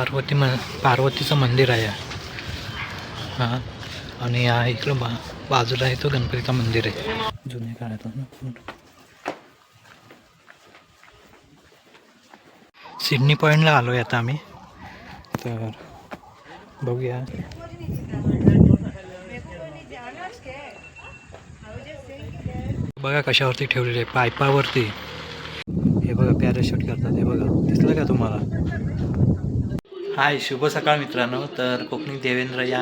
पार्वती म पार्वतीचं मंदिर आहे. हां. आणि हा इकडं बा बाजूला आहे तो गणपतीचं मंदिर आहे. जुन्या काळात सिडनी पॉईंटला आलो आहे आता आम्ही. तर बघूया. बघा कशावरती ठेवलेले आहे पायपावरती. हे बघा पॅराशूट करतात हे बघा. दिसलं का तुम्हाला? हाय शुभ सकाळ मित्रांनो. तर कोकणी देवेंद्र या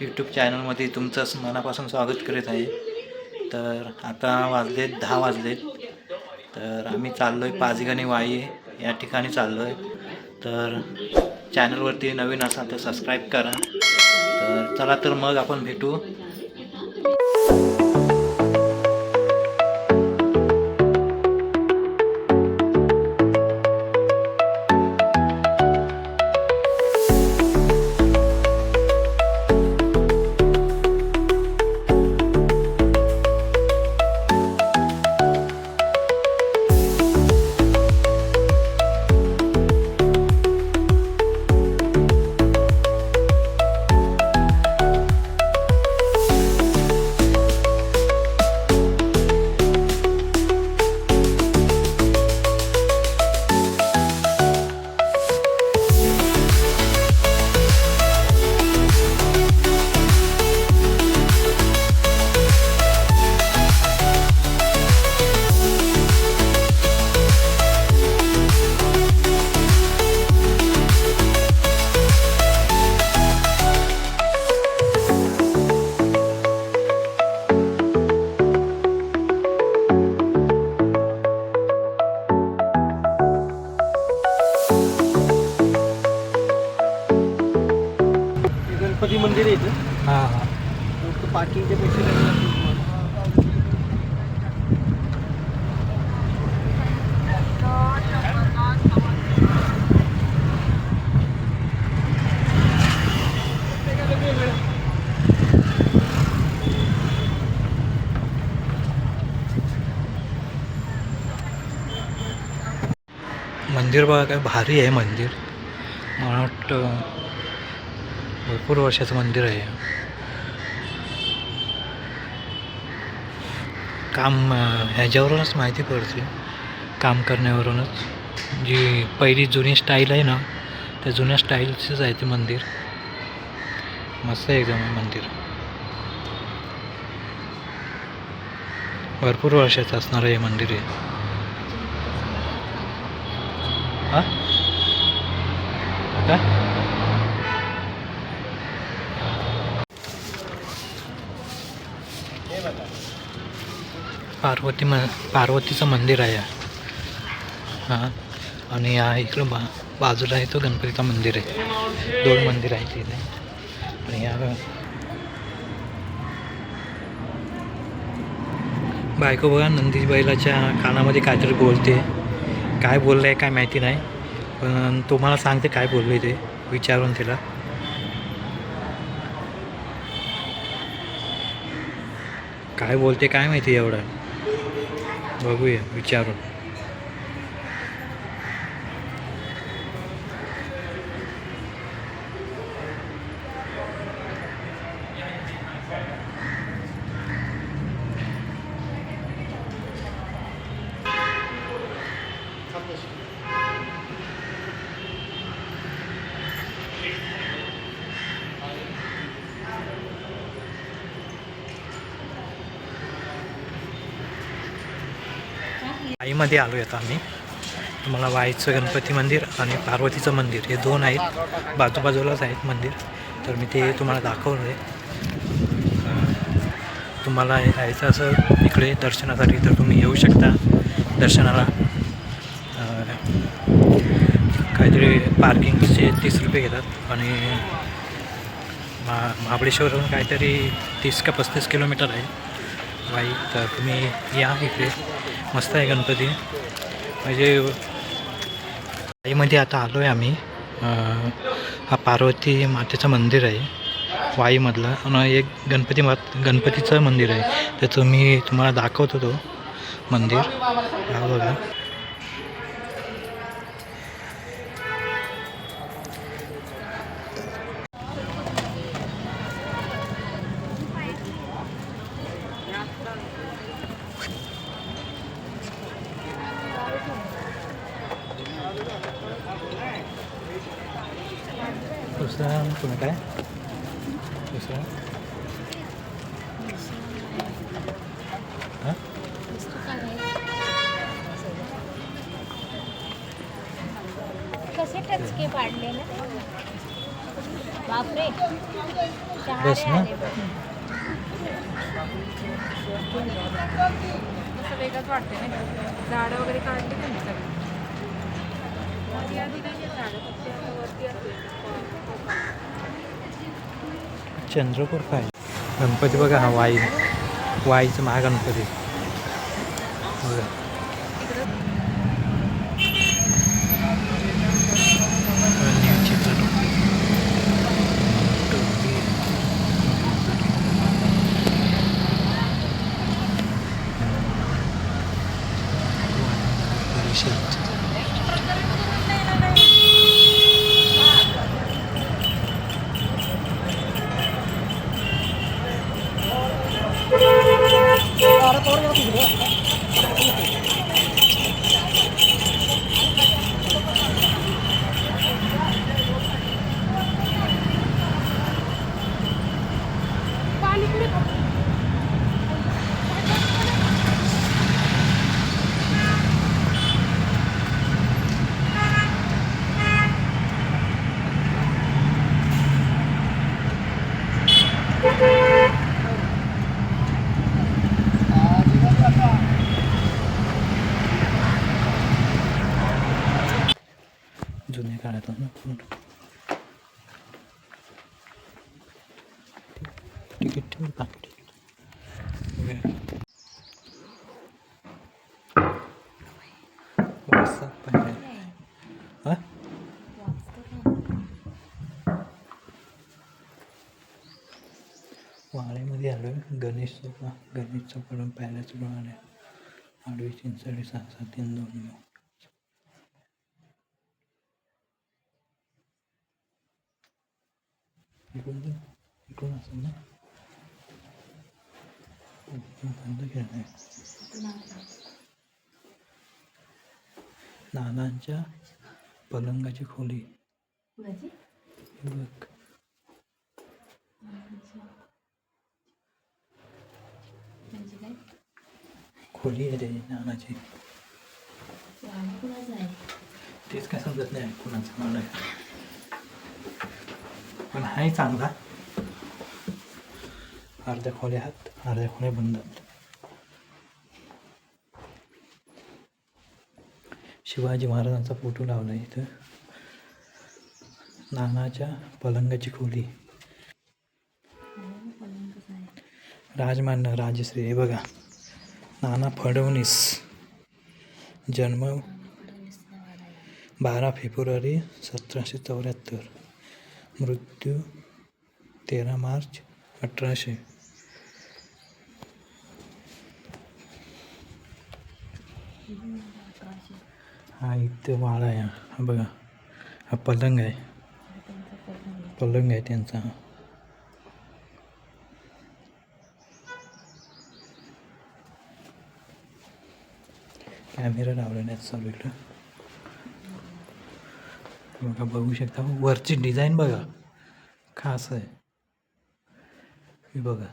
यूट्यूब चॅनलमध्ये तुमचं मनापासून स्वागत करीत आहे. तर आता वाजलेत दहा वाजलेत. तर आम्ही चाललो आहे पाचगणी वाई या ठिकाणी चाललो आहे तर चॅनलवरती नवीन असाल तर सबस्क्राईब करा. तर चला तर मग आपण भेटू. मंदिर बघा काय भारी आहे मंदिर. मला वाटतं भरपूर वर्षाचं मंदिर आहे. काम ह्याच्यावरूनच माहिती पडते. काम करण्यावरूनच. जी पहिली जुनी स्टाईल आहे ना त्या जुन्या स्टाईलचंच आहे ते मंदिर. मस्त आहे एकदम मंदिर. भरपूर वर्षाचं असणारं हे मंदिर आहे हां काय पार्वती म पार्वतीचं मंदिर आहे हां आणि हा इकडं बा बाजूला आहे तो गणपतीचं मंदिर आहे दोन मंदिर आहेत तिथे आणि या बायको बघा नंदीश बैलाच्या कानामध्ये काहीतरी बोलते काय बोललं आहे काय माहिती नाही पण तुम्हाला सांगते काय बोलले ते विचारून तिला. काय बोलते काय माहिती एवढं. बघूया विचारून. आईमध्ये आलो आहेत आम्ही. तुम्हाला वाईचं गणपती मंदिर आणि पार्वतीचं मंदिर हे दोन आहेत. बाजूबाजूलाच आहेत मंदिर. तर मी ते तुम्हाला दाखवलं आहे तुम्हाला हे यायचं असं इकडे दर्शनासाठी तर तुम्ही येऊ शकता. दर्शनाला. काहीतरी पार्किंगचे तीस रुपये घेतात. आणि मा महाबळेश्वरहून काहीतरी तीस का पस्तीस किलोमीटर आहे. वाई तर तुम्ही या इकडे. मस्त आहे गणपती. म्हणजे वाईमध्ये आता आलो आहे आम्ही हा पार्वती मातेचं मंदिर आहे वाईमधलं. आणि एक गणपती मात गणपतीचं मंदिर आहे. तर तुम्ही तुम्हाला दाखवतो तो मंदिर. हा बघा. दुसरा पुन्हा काय दुसरा हाँ कसे टचके पाडले ना बापरे बस ना. आले बघ. असं वेगळंच वाटते ना झाडं वगैरे काढली का नाही सगळी वरती आधी नाही झाडं फक्त वरती असते चंद्रपूर काय गणपती बघा हा वाई वाईचं महागणपती. बघा. जुन्या काळात ना फोटो तिकीट ठेव पाकिट हां वाड्यामध्ये आलो आहे गणेश चौक गणेश चौकडून पायऱ्याचं पण आलं आडवी चिंचळी सहा सात तीन दोन नऊ इकडून. इकडून असेल ना केलं आहे नानांच्या पलंगाची खोली बघ खोली आहे त्याची नानाची तेच काय समजत नाही कुणाचं मला पण हाय चांगला. अर्ध्या खोल्या आहात अर्ध्या खोल्या बंद आहेत शिवाजी महाराजांचा फोटो लावला इथं. नानाच्या पलंगाची खोली. राजमान्य राजश्री हे बघा. नाना फडणवीस. जन्म बारा फेब्रुवारी सतराशे चौऱ्याहत्तर. मृत्यू तेरा मार्च अठराशे. हा इथं वाडा आहे. हा बघा. हा पलंग आहे. पलंग आहे त्यांचा. हा कॅमेरा लावलेला आहे चालू इकडं. बघा बघू शकता. वरची डिझाईन बघा. खास आहे. हे बघा.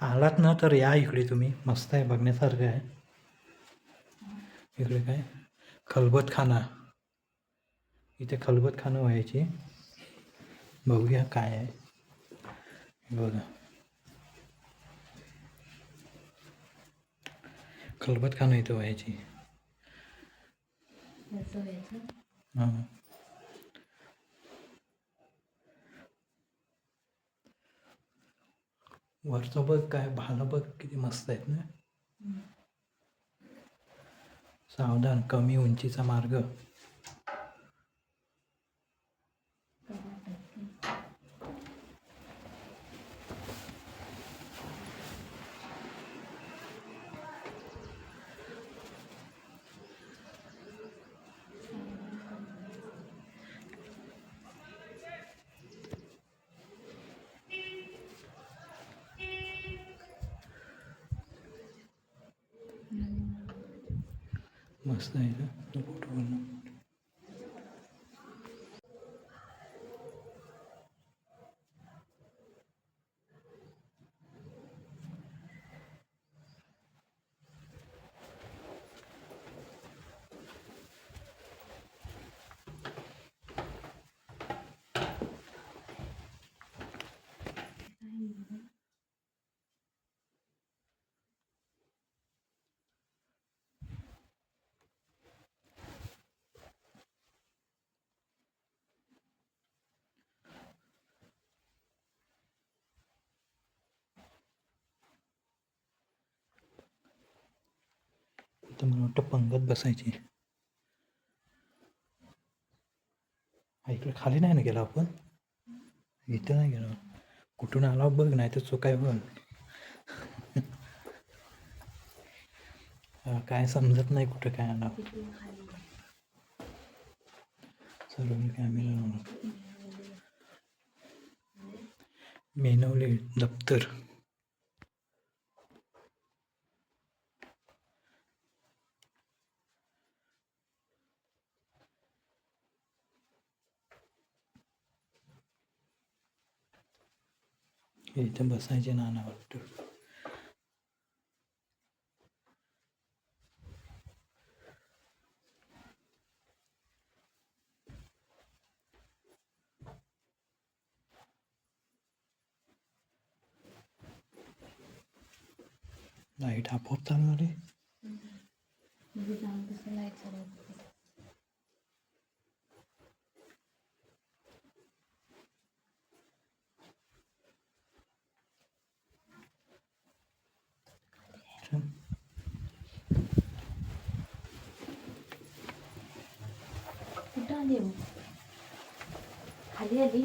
आलात ना तर या इकडे तुम्ही. मस्त आहे बघण्यासारखं आहे. इकडे काय? खलबतखाना. इथे खलबतखाना व्हायची. बघूया काय आहे. बघा. खलबतखाना इथं व्हायची. हां वरचं बघ काय भालं बघ किती मस्त आहेत ना. सावधान कमी उंचीचा मार्ग. मस्त आहे तर मला वाटतं पंगत बसायची. हा, इकडे खाली नाही ना गेला आपण? इथं नाही गेलो. कुठून आला बघ नाही तर चुकाय बघ. काय समजत नाही कुठं काय आला. सर्व कॅमेरा मेनवले दप्तर. इथं बसायचे नाना वाटतं लाइट आपोआप चालू झाली चल. हो खाली आली.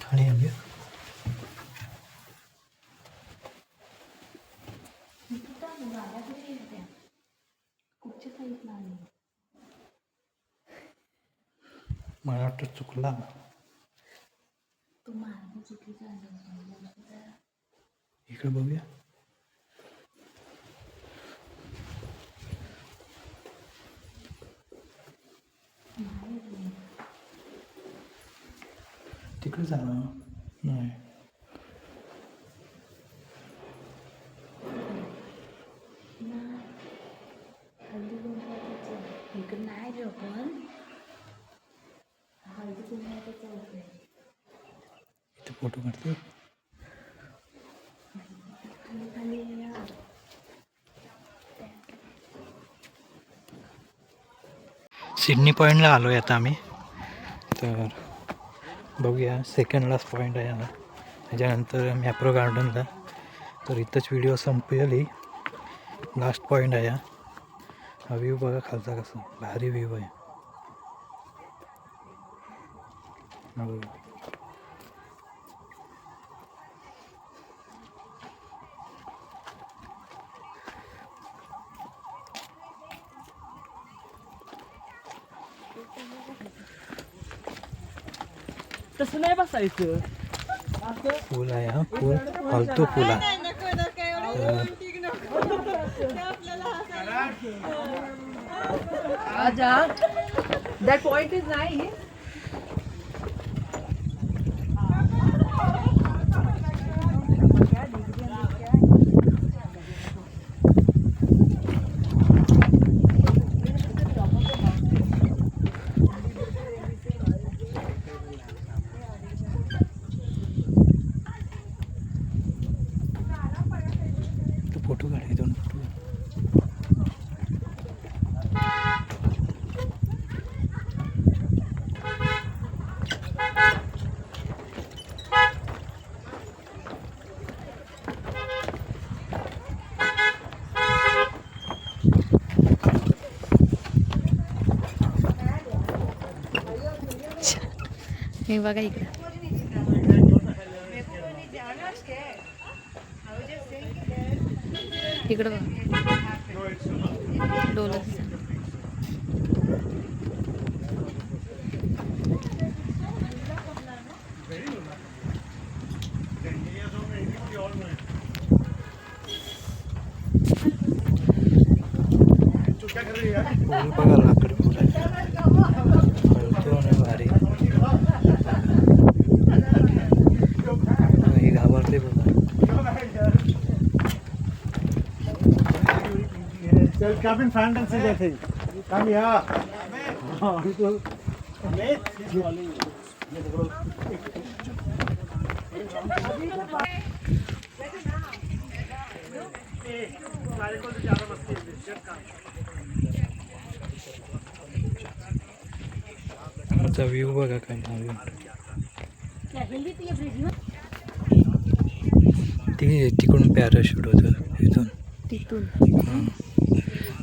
खाली आली? कुठच्या साईडला आली? मला वाटतं चुकला. तो मार्ग चुकीचा आला इकडे बघूया तिकडे झालं नाही नाही पण इथे फोटो काढतो सिडनी पॉईंटला आलो आहे आता आम्ही तर बघूया. सेकंड लास्ट पॉईंट आहे याला. त्याच्यानंतर मॅप्रो गार्डनला तर इथंच व्हिडिओ संपेल ही लास्ट पॉईंट आहे हा. हा व्ह्यू बघा खालचा कसा. भारी व्ह्यू आहे. तसं नाही बसायचं. फुल आहे हा फुल. फालतू फुल आहे. तर Aja, that point is nice. तू फोटो काढ दोन फोटो आणि बघा इकडं. इकडं बघा. डोलस फुल बघा लाकडी फुल आहे फालतू आणि भारी हे घाबरते बघा चल क्या बिन फैंटम बघा काय तिकडून पॅराशूट होत तिथून. तिथून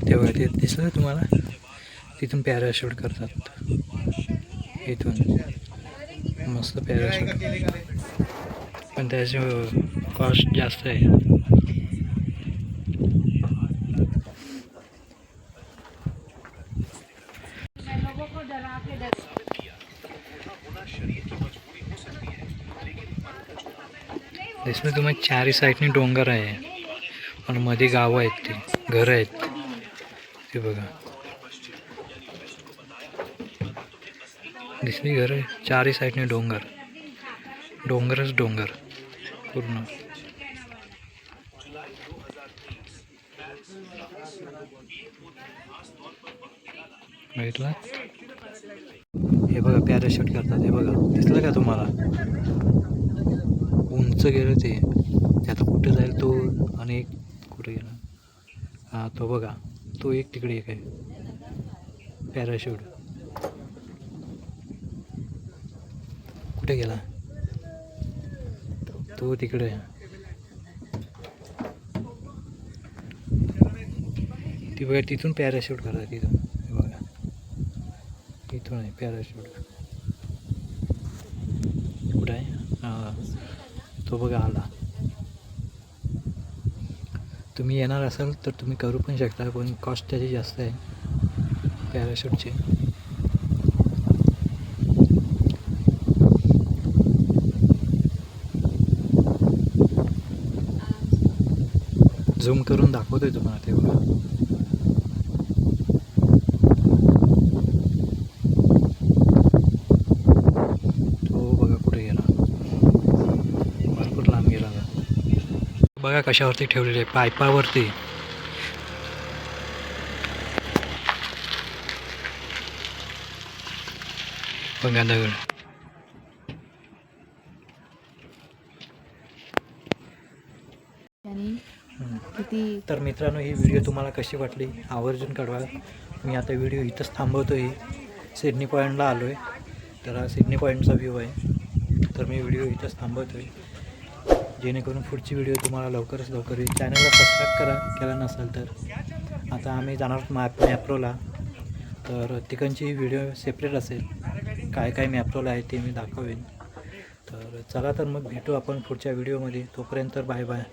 तेव्हा ते दिसलं तुम्हाला? तिथून पॅराशूट करतात. इथून. मस्त पॅराशूट पण त्याची कॉस्ट जास्त आहे. दिसलं तुम्हाला चारी साईडनी डोंगर आहे. आणि मध्ये गावं आहेत ते. घरं आहेत. ते बघा. दिसली आहे. चारी साईडने डोंगर. डोंगरच डोंगर. पूर्ण. बघितलं? हे बघा पॅराशूट करतात. हे बघा. दिसलं का तुम्हाला? उंच गेलं ते. आता कुठे जाईल तो आणि एक कुठे गेला? हा तो बघा. तो एक तिकडे एक आहे. पॅराशूट कुठे गेला? तो तिकडे आहे. ती बघा तिथून पॅराशूट करा तिथून बघा. तिथून आहे पॅराशूट कुठं आहे? हां. तो बघा आला. तुम्ही येणार असाल तर तुम्ही करू पण शकता पण कॉस्ट त्याची जास्त आहे. पॅराशूटची झूम करून दाखवतोय तुम्हाला ते बघा तो बघा कुठे गेला भरपूर लांब गेला आता. बघा कशावरती ठेवलेले आहे. पायपावरती. बघा दगड. तर मित्रांनो ही व्हिडिओ तुम्हाला कशी वाटली? आवर्जून कळवा मी आता व्हिडिओ इथंच थांबवतो आहे सिडनी पॉईंटला आलो आहे तर हा सिडनी पॉईंटचा व्ह्यू आहे. तर मी व्हिडिओ इथंच थांबवतो आहे जेणेकरून पुढची व्हिडिओ तुम्हाला लवकरच लवकर येईल. चॅनलला सबस्क्राईब करा केला नसेल तर. आता आम्ही जाणार आहोत मॅप मॅप्रोला तर तिकडची व्हिडिओ सेपरेट असेल. काय काय मॅप्रोला आहे ते मी दाखवेन. तर चला तर मग भेटू आपण पुढच्या व्हिडिओमध्ये तोपर्यंत बाय बाय